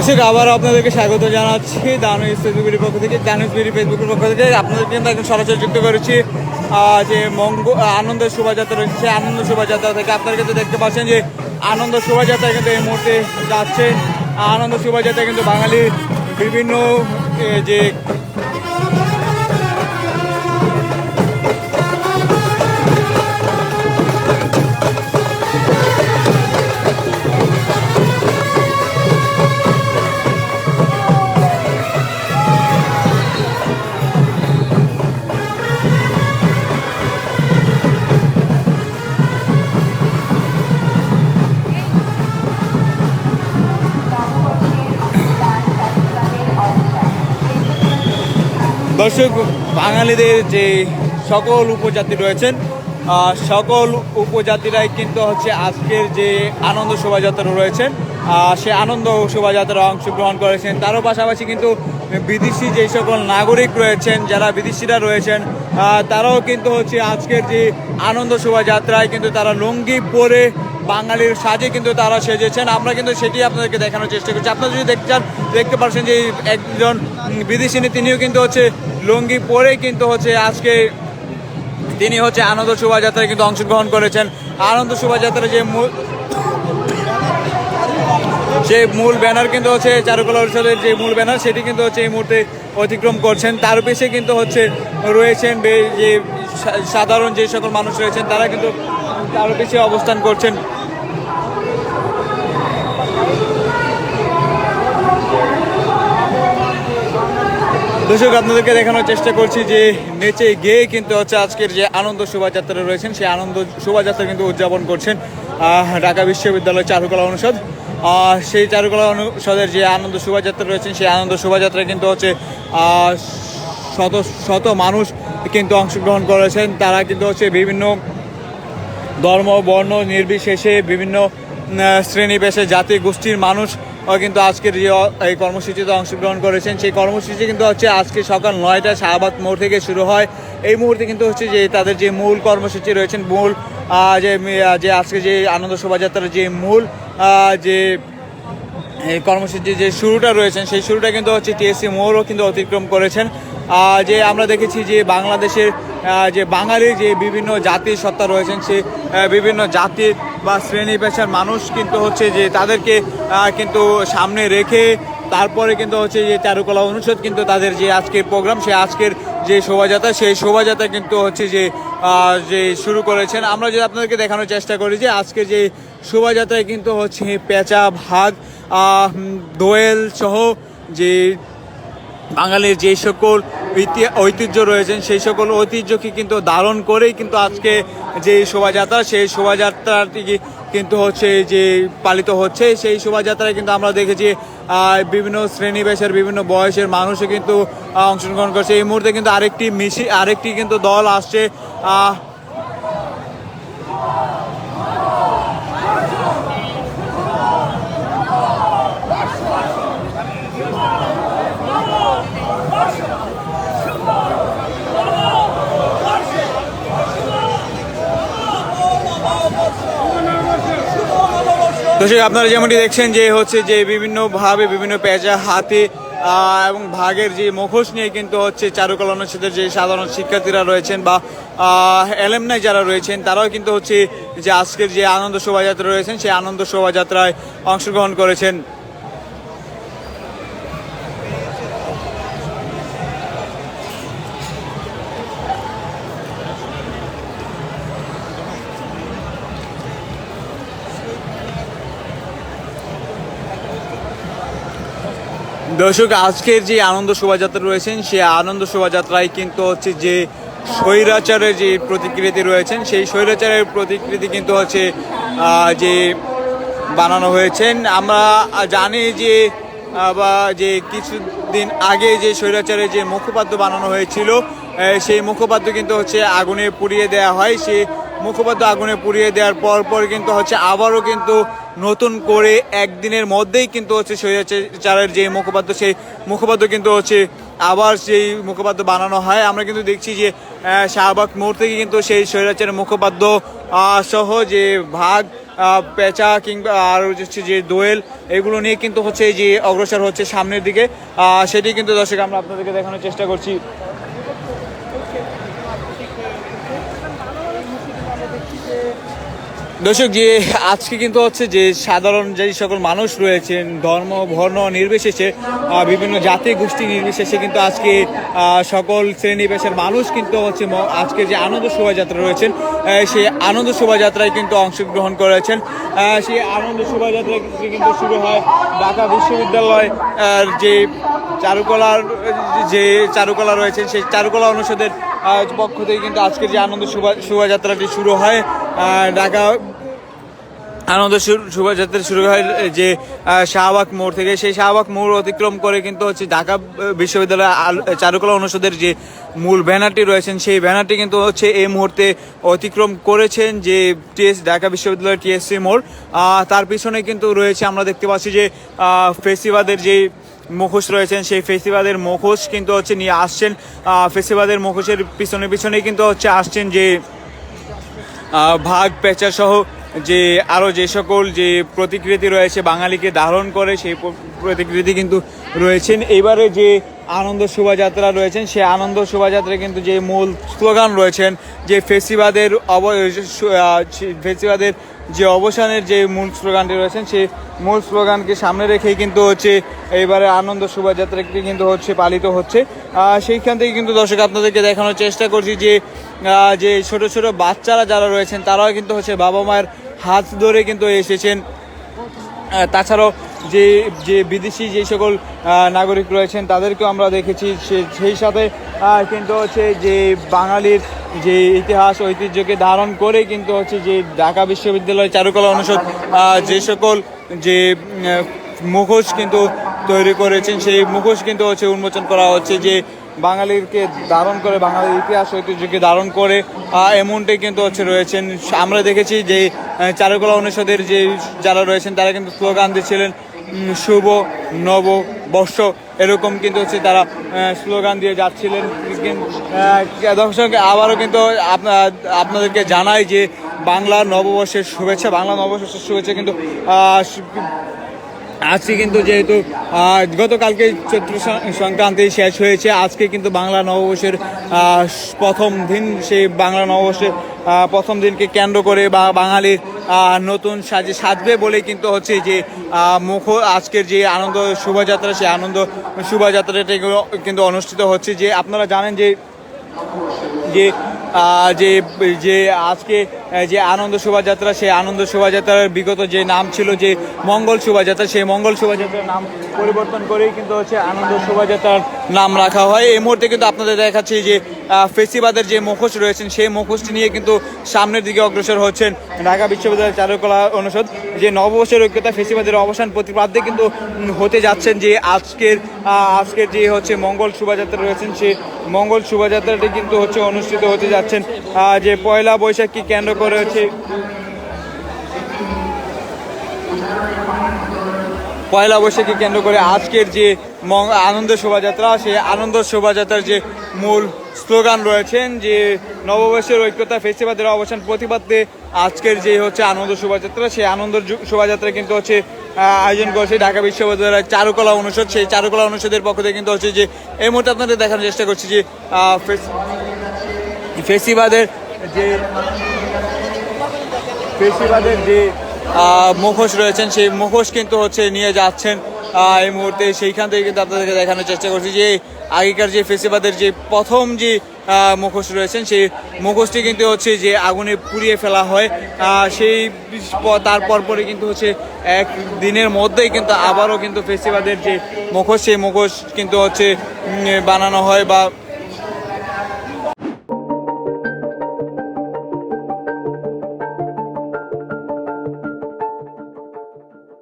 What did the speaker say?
দর্শক, আবার আপনাদেরকে স্বাগত জানাচ্ছি দানুজ ফেসবুকের পক্ষ থেকে দানুজ বিডি ফেসবুকের পক্ষ থেকে। আপনাদের কিন্তু একদম সরাসরি যুক্ত করেছি যে মঙ্গ আনন্দ শোভাযাত্রা রয়েছে আনন্দ শোভাযাত্রা থেকে আপনারা কিন্তু দেখতে পাচ্ছেন যে আনন্দ শোভাযাত্রা কিন্তু এই মুহূর্তে যাচ্ছে। আনন্দ শোভাযাত্রা কিন্তু বাঙালির বিভিন্ন যে দর্শক, বাঙালিদের যে সকল উপজাতি রয়েছেন সকল উপজাতিরাই কিন্তু হচ্ছে আজকের যে আনন্দ শোভাযাত্রা রয়েছেন। সে আনন্দ শোভাযাত্রা অংশগ্রহণ করেছেন। তারও পাশাপাশি কিন্তু বিদেশি যে সকল নাগরিক রয়েছেন, যারা বিদেশিরা রয়েছেন তারাও কিন্তু হচ্ছে আজকের যে আনন্দ শোভাযাত্রায় কিন্তু তারা লুঙ্গি পরে বাঙালির সাজে কিন্তু তারা সেজেছেন। আমরা কিন্তু সেটি আপনাদেরকে দেখানোর চেষ্টা করছি। আপনারা যদি দেখতে চান, দেখতে পাচ্ছেন যে একজন বিদেশিনী, তিনিও কিন্তু হচ্ছে লুঙ্গি পরে কিন্তু হচ্ছে আজকে তিনি হচ্ছে আনন্দ শোভাযাত্রায় কিন্তু অংশগ্রহণ করেছেন। আনন্দ শোভাযাত্রার যে মূল যে মূল ব্যানার কিন্তু হচ্ছে চারুকলা উৎসবের যে মূল ব্যানার, সেটি কিন্তু হচ্ছে এই মুহূর্তে অতিক্রম করছেন। তার পেছে কিন্তু হচ্ছে রয়েছেন যে সাধারণ যে সকল মানুষ রয়েছেন, তারা কিন্তু তার পেছে অবস্থান করছেন। দর্শক, আপনাদেরকে দেখানোর চেষ্টা করছি যে নেচে গিয়ে কিন্তু হচ্ছে আজকের যে আনন্দ শোভাযাত্রা রয়েছেন, সেই আনন্দ শোভাযাত্রা কিন্তু উদযাপন করছেন ঢাকা বিশ্ববিদ্যালয় চারুকলা অনুষদ। সেই চারুকলা অনুষদের যে আনন্দ শোভাযাত্রা রয়েছেন, সেই আনন্দ শোভাযাত্রায় কিন্তু হচ্ছে শত শত মানুষ কিন্তু অংশগ্রহণ করেছেন। তারা কিন্তু হচ্ছে বিভিন্ন ধর্ম, বর্ণ নির্বিশেষে বিভিন্ন শ্রেণি পেশে জাতি, গোষ্ঠীর মানুষ কিন্তু আজকের যে এই কর্মসূচিতে অংশগ্রহণ করেছেন, সেই কর্মসূচি কিন্তু হচ্ছে আজকে সকাল নয়টা শাহবাগ মোড় থেকে শুরু হয়। এই মুহূর্তে কিন্তু হচ্ছে যে, তাদের যে মূল কর্মসূচি রয়েছেন, মূল যে যে আজকে যে আনন্দ শোভাযাত্রার যে মূল যে, এই কর্মসূচির যে শুরুটা রয়েছেন, সেই শুরুটা কিন্তু হচ্ছে টিএসসি মোড়ও কিন্তু অতিক্রম করেছেন। যে আমরা দেখেছি যে বাংলাদেশের যে বাঙালির যে বিভিন্ন জাতির সত্তা রয়েছেন, সে বিভিন্ন জাতির বা শ্রেণি পেশার মানুষ কিন্তু হচ্ছে যে তাদেরকে কিন্তু সামনে রেখে তারপরে কিন্তু হচ্ছে যে চারুকলা অনুষদ কিন্তু তাদের যে আজকের প্রোগ্রাম, সে আজকের যে শোভাযাত্রা, সেই শোভাযাত্রা কিন্তু হচ্ছে যে যে শুরু করেছেন। আমরা যদি আপনাদেরকে দেখানোর চেষ্টা করি যে আজকে যে শোভাযাত্রায় কিন্তু হচ্ছে পেঁচা, ভাগ দোয়েল সহ যে বাঙালির যে সকল ঐতিহ্য রয়েছেন, সেই সকল ঐতিহ্যকে কিন্তু ধারণ করেই কিন্তু আজকে যে শোভাযাত্রা, সেই শোভাযাত্রাটি কিন্তু হচ্ছে যে পালিত হচ্ছে, সেই শোভাযাত্রায় কিন্তু আমরা দেখেছি বিভিন্ন শ্রেণি পেশার বিভিন্ন বয়সের মানুষও কিন্তু অংশগ্রহণ করছে। এই মুহূর্তে কিন্তু আরেকটি মিশি আরেকটি কিন্তু দল আসছে দর্শক, আপনারা যেমনটি দেখছেন যে হচ্ছে যে বিভিন্নভাবে বিভিন্ন পেঁচা হাতে এবং ভাগের যে মুখোশ নিয়ে কিন্তু হচ্ছে চারুকলা অনুষ্ঠিতের যে সাধারণ শিক্ষার্থীরা রয়েছেন বা এলেমনাই যারা রয়েছেন, তারাও কিন্তু হচ্ছে যে আজকের যে আনন্দ শোভাযাত্রা রয়েছেন, সেই আনন্দ শোভাযাত্রায় অংশগ্রহণ করেছেন। দর্শক, আজকের যে আনন্দ শোভাযাত্রা রয়েছেন, সেই আনন্দ শোভাযাত্রায় কিন্তু হচ্ছে যে স্বৈরাচারের যে প্রতিকৃতি রয়েছেন, সেই স্বৈরাচারের প্রতিকৃতি কিন্তু হচ্ছে যে বানানো হয়েছেন। আমরা জানি যে বা যে কিছুদিন আগে যে স্বৈরাচারের যে মুখপাত্র বানানো হয়েছিল সেই মুখপাত্র কিন্তু হচ্ছে আগুনে পুড়িয়ে দেওয়া হয়। সেই মুখপাত্র আগুনে পুড়িয়ে দেওয়ার পর পর কিন্তু হচ্ছে আবারও কিন্তু নতুন করে একদিনের মধ্যেই কিন্তু হচ্ছে স্বৈরাচারের যে মুখপাত্র সেই মুখপাত্র কিন্তু হচ্ছে আবার সেই মুখপাত্র বানানো হয়। আমরা কিন্তু দেখছি যে শাহবাগ মোড় থেকে কিন্তু সেই স্বৈরাচারের মুখপাত্র সহ যে ভাগ পেঁচা কিংবা আর হচ্ছে যে দোয়েল, এগুলো নিয়ে কিন্তু হচ্ছে যে অগ্রসর হচ্ছে সামনের দিকে। সেটি কিন্তু দর্শক, আমরা আপনাদেরকে দেখানোর চেষ্টা করছি। দর্শক, যে আজকে কিন্তু হচ্ছে যে সাধারণ যে সকল মানুষ রয়েছেন, ধর্ম, বর্ণ নির্বিশেষে বিভিন্ন জাতি গোষ্ঠী নির্বিশেষে কিন্তু আজকে সকল শ্রেণি পেশার মানুষ কিন্তু হচ্ছে আজকে যে আনন্দ শোভাযাত্রা রয়েছেন সেই আনন্দ শোভাযাত্রায় কিন্তু অংশগ্রহণ করেছেন। সেই আনন্দ শোভাযাত্রা কিন্তু শুরু হয় ঢাকা বিশ্ববিদ্যালয় যে চারুকলার, যে চারুকলা রয়েছে সেই চারুকলা অনুষদের পক্ষ থেকে কিন্তু আজকের যে আনন্দ শোভা শোভাযাত্রাটি শুরু হয় ঢাকা আনন্দ শোভাযাত্রা শুরু হয় যে শাহবাগ মোড় থেকে। সেই শাহবাগ মোড় অতিক্রম করে কিন্তু হচ্ছে ঢাকা বিশ্ববিদ্যালয় চারুকলা অনুষদের যে মূল ব্যানারটি রয়েছেন, সেই ব্যানারটি কিন্তু হচ্ছে এই মুহূর্তে অতিক্রম করেছেন যে টিএস ঢাকা বিশ্ববিদ্যালয়ের টিএসসি মোড়। তার পিছনে কিন্তু রয়েছে, আমরা দেখতে পাচ্ছি যে ফেসিবাদের যে মুখোশ রয়েছেন সেই ফেসিবাদের মুখোশ কিন্তু হচ্ছে নিয়ে আসছেন ফেসিবাদের মুখোশের পিছনে পিছনে কিন্তু হচ্ছে আসছেন যে ভাগ পেঁচা সহ যে আরও যে সকল যে প্রতিকৃতি রয়েছে বাঙালিকে ধারণ করে সেই প্রতিকৃতি কিন্তু রয়েছেন। এবারে যে আনন্দ শোভাযাত্রা রয়েছেন, সেই আনন্দ শোভাযাত্রায় কিন্তু যে মূল স্লোগান রয়েছেন যে ফেসিবাদের অব ফেসিবাদের যে অবসানের যে মূল স্লোগানটি রয়েছেন, সেই মূল স্লোগানকে সামনে রেখেই কিন্তু হচ্ছে এইবারে আনন্দ শোভাযাত্রাটি কিন্তু হচ্ছে পালিত হচ্ছে। সেইখান থেকে কিন্তু দর্শক আপনাদেরকে দেখানোর চেষ্টা করছি যে যে ছোট ছোট বাচ্চারা যারা রয়েছেন, তারাও কিন্তু হচ্ছে বাবা মায়ের হাত ধরে কিন্তু এসেছেন। তাছাড়াও যে যে বিদেশি যে সকল নাগরিক রয়েছেন তাদেরকেও আমরা দেখেছি। সেই সাথে কিন্তু হচ্ছে যে বাঙালির যে ইতিহাস, ঐতিহ্যকে ধারণ করে কিন্তু হচ্ছে যে ঢাকা বিশ্ববিদ্যালয় চারুকলা অনুষদ যে সকল যে মুখোশ কিন্তু তৈরি করেছেন, সেই মুখোশ কিন্তু হচ্ছে উন্মোচন করা হচ্ছে যে বাঙালিকে ধারণ করে, বাঙালির ইতিহাস, ঐতিহ্যকে ধারণ করে এমনটাই কিন্তু হচ্ছে রয়েছেন। আমরা দেখেছি যে চারুকলা অনুষদের যে যারা রয়েছেন, তারা কিন্তু স্লোগান দিচ্ছিলেন শুভ নব বর্ষ। এরকম কিন্তু হচ্ছে তারা স্লোগান দিয়ে যাচ্ছিলেন। দর্শক, আবারও কিন্তু আপনাদেরকে জানাই যে বাংলা নববর্ষের শুভেচ্ছা, বাংলা নববর্ষের শুভেচ্ছা কিন্তু আজকে কিন্তু যেহেতু গতকালকে চৈত্র সংক্রান্তি শেষ হয়েছে। আজকে কিন্তু বাংলা নববর্ষের প্রথম দিন, সেই বাংলা নববর্ষের প্রথম দিনকে কেন্দ্র করে বা, বাঙালির নতুন সাজে সাজবে বলে কিন্তু হচ্ছে যে মুখ আজকের যে আনন্দ শোভাযাত্রা, সেই আনন্দ শোভাযাত্রাটি কিন্তু অনুষ্ঠিত হচ্ছে যে, আপনারা জানেন যে যে যে যে আজকে যে আনন্দ শোভাযাত্রা, সেই আনন্দ শোভাযাত্রার বিগত যে নাম ছিল যে মঙ্গল শোভাযাত্রা, সেই মঙ্গল শোভাযাত্রার নাম পরিবর্তন করেই কিন্তু হচ্ছে আনন্দ শোভাযাত্রার নাম রাখা হয়। এই মুহূর্তে কিন্তু আপনাদের দেখাচ্ছি যে ফেসিবাদের যে মুখোশ রয়েছেন, সেই মুখোশটি নিয়ে কিন্তু সামনের দিকে অগ্রসর হচ্ছেন ঢাকা বিশ্ববিদ্যালয়ের চারুকলা অনুষদ। যে নববর্ষের ঐক্যতা ফেসিবাদের অবসান প্রতিপাদ্যে কিন্তু হতে যাচ্ছেন যে আজকের আজকের যে হচ্ছে মঙ্গল শোভাযাত্রা রয়েছেন, সে মঙ্গল শোভাযাত্রাটি কিন্তু হচ্ছে অনুষ্ঠিত হতে যাচ্ছেন। যে পয়লা বৈশাখকে কেন্দ্র করে হচ্ছে পয়লা বৈশাখকে কেন্দ্র করে আজকের যে আনন্দ শোভাযাত্রা, সেই আনন্দ শোভাযাত্রার যে মূল স্লোগান রয়েছেন যে নববর্ষের ঐক্যতা ফেস্টিভালের অবসান প্রতিবাদে আজকের যে হচ্ছে আনন্দ শোভাযাত্রা, সেই আনন্দ শোভাযাত্রা কিন্তু হচ্ছে আয়োজন করেছে ঢাকা বিশ্ববিদ্যালয়ের চারুকলা অনুষদ। সেই চারুকলা অনুষদের পক্ষ থেকে কিন্তু হচ্ছে যে, এই মুহূর্তে আপনাদের দেখানোর চেষ্টা করছি যে ফেস্টিভালের যে ফেস্টিভালের যে মুখোশ রয়েছেন, সেই মুখোশ কিন্তু হচ্ছে নিয়ে যাচ্ছেন এই মুহূর্তে সেইখান থেকে কিন্তু আপনাদেরকে দেখানোর চেষ্টা করছি যে আগেকার যে ফেসিবাদের যে প্রথম যে মুখোশ রয়েছেন, সেই মুখোশটি কিন্তু হচ্ছে যে আগুনে পুড়িয়ে ফেলা হয়। সেই তারপর পরে কিন্তু হচ্ছে এক দিনের মধ্যেই কিন্তু আবারও কিন্তু ফেসিবাদের যে মুখোশ, সেই মুখোশ কিন্তু হচ্ছে বানানো হয় বা